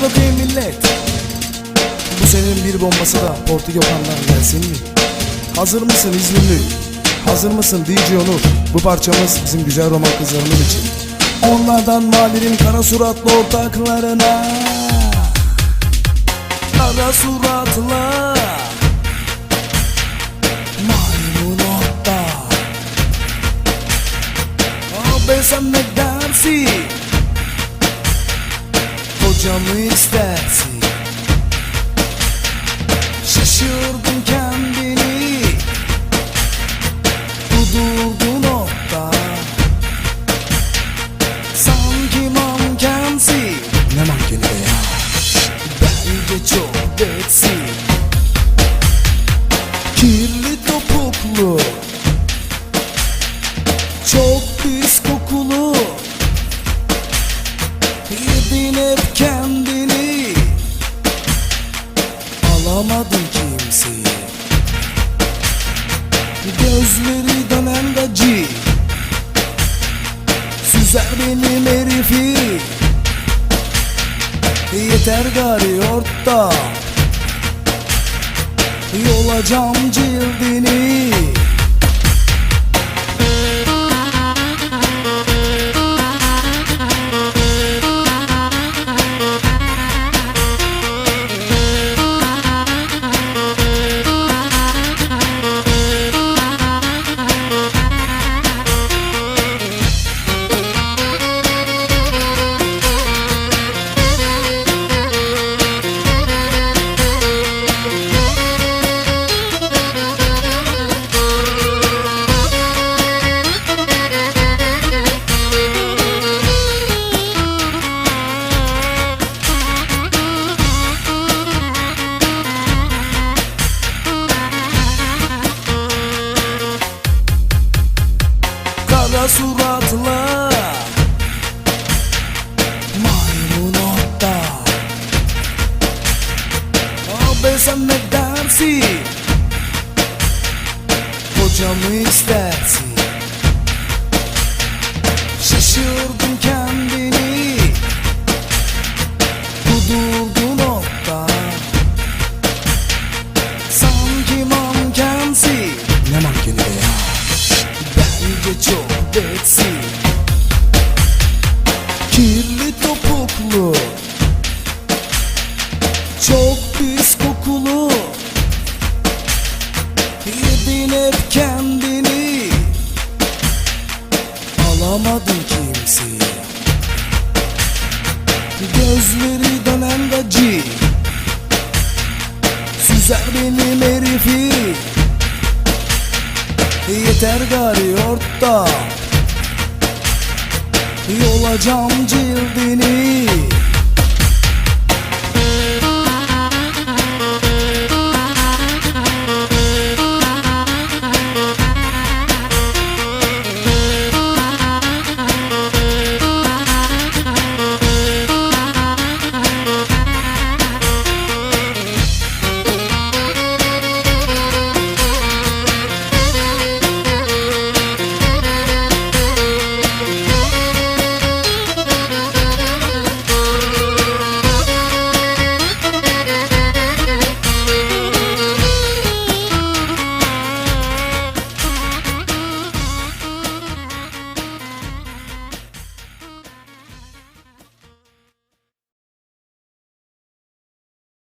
Hadi bakayım millet Bu senin bir bombası da Porti Gökhan'dan gelsin mi? Hazır mısın İzmirli? Hazır mısın DJ Onur? Bu parçamız bizim güzel roman kızlarımız için Onlardan mahallenin kara suratlı ortaklarına Kara suratlı Maymun otta sen ne Kocamı istersin? Şaşırdın kendini Gözleri dönen gacı. Süzer benim herifi. Yeter gari orta. Yolacağım cildini Kara suratlı Maymun otta Abi sen ne dersin? Kocamı istersin? Şaşırdın kendini Kudurdun otta Sanki mankensin. Ne mankeni be ya? Bence çok detsin Kirli topuklu Çok pis kokulu. Yedin hep kendini Alamadın kimseyi Gözleri dönen gacı Süzer benim herifi. Yeter gari orta Alacağım cildini.